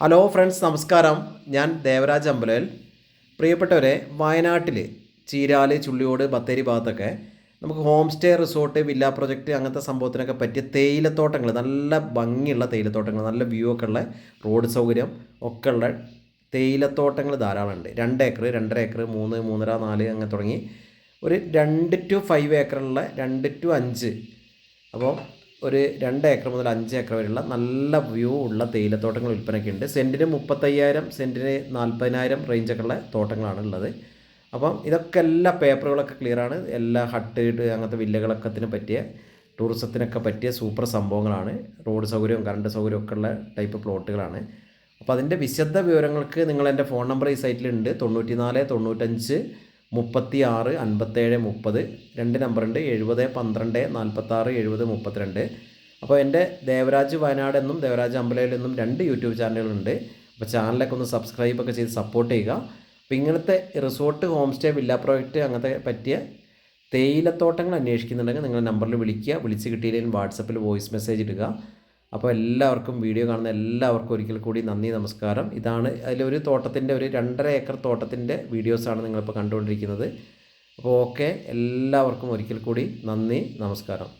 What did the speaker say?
Hello friends നമസ്കാരം. ഞാൻ ദേവരാജ് അമ്പലൽ പ്രിയപ്പെട്ടവരെ വയനാട്ടിൽ ചീരാൽ ചുള്ളിയോട് ബത്തേരി ഭാഗത്തൊക്കെ നമുക്ക് home stay resort villa project അങ്ങനത്തെ സംഭവത്തിനൊക്കെ പറ്റിയ തേയിലത്തോട്ടങ്ങൾ നല്ല ഭംഗിയുള്ള തേയിലത്തോട്ടങ്ങൾ നല്ല വ്യൂ ഒക്കെ ഉള്ള റോഡ് സൗകര്യം ഒക്കെ ഉള്ള തേയിലത്തോട്ടങ്ങൾ ധാരാളമുണ്ട് രണ്ട് ഏക്കർ രണ്ടര ഏക്കർ മൂന്ന് മൂന്നര നാല് അങ്ങനെ തുടങ്ങി ഒരു രണ്ട് ടു ഫൈവ് ഏക്കറുള്ള രണ്ട് ടു അഞ്ച്. അപ്പോൾ ഒരു രണ്ട് ഏക്കർ മുതൽ അഞ്ച് ഏക്കർ വരെയുള്ള നല്ല വ്യൂ ഉള്ള തേയിലത്തോട്ടങ്ങൾ വിൽപ്പനയ്ക്ക് ഉണ്ട്. സെന്റിന് മുപ്പത്തയ്യായിരം സെന്റിന് നാൽപ്പതിനായിരം റേഞ്ചൊക്കെ ഉള്ള തോട്ടങ്ങളാണ് ഉള്ളത്. അപ്പം ഇതൊക്കെ എല്ലാ പേപ്പറുകളൊക്കെ ക്ലിയറാണ് എല്ലാ ഹട്ട് അങ്ങനത്തെ വില്ലകളൊക്കെ അതിന് പറ്റിയ ടൂറിസത്തിനൊക്കെ പറ്റിയ സൂപ്പർ സംഭവങ്ങളാണ്. റോഡ് സൗകര്യവും കറണ്ട് സൗകര്യവും ഒക്കെ ഉള്ള ടൈപ്പ് പ്ലോട്ടുകളാണ് അപ്പോൾ അതിന്റെ വിശദ വിവരങ്ങൾക്ക് നിങ്ങൾ എന്റെ ഫോൺ നമ്പർ ഈ സൈറ്റിലുണ്ട് തൊണ്ണൂറ്റി നാല് തൊണ്ണൂറ്റഞ്ച് മുപ്പത്തി ആറ് അൻപത്തേഴ് മുപ്പത് രണ്ട് നമ്പറുണ്ട് എഴുപത് പന്ത്രണ്ട് നാൽപ്പത്താറ് എഴുപത് മുപ്പത്തിരണ്ട്. അപ്പോൾ എന്റെ ദേവരാജ് വയനാട് എന്നും ദേവരാജ് അമ്പലയിൽ എന്നും രണ്ട് യൂട്യൂബ് ചാനലുകളുണ്ട് അപ്പോൾ ചാനലൊക്കെ ഒന്ന് സബ്സ്ക്രൈബ് ഒക്കെ ചെയ്ത് സപ്പോർട്ട് ചെയ്യുക. അപ്പോൾ ഇങ്ങനത്തെ resort home stay villa project അങ്ങനത്തെ പറ്റിയ തേയിലത്തോട്ടങ്ങൾ അന്വേഷിക്കുന്നുണ്ടെങ്കിൽ നിങ്ങളുടെ നമ്പറിൽ വിളിക്കുക. വിളിച്ച് കിട്ടിയില്ലെങ്കിൽ വാട്സപ്പിൽ വോയിസ് മെസ്സേജ് ഇടുക. അപ്പോൾ എല്ലാവർക്കും വീഡിയോ കാണുന്ന എല്ലാവർക്കും ഒരിക്കൽ കൂടി നന്ദി നമസ്കാരം. ഇതാണ് അതിലൊരു തോട്ടത്തിന്റെ ഒരു രണ്ടര ഏക്കർ തോട്ടത്തിന്റെ വീഡിയോസാണ് നിങ്ങളിപ്പോൾ കണ്ടുകൊണ്ടിരിക്കുന്നത്. അപ്പോൾ ഓക്കെ എല്ലാവർക്കും ഒരിക്കൽ കൂടി നന്ദി നമസ്കാരം.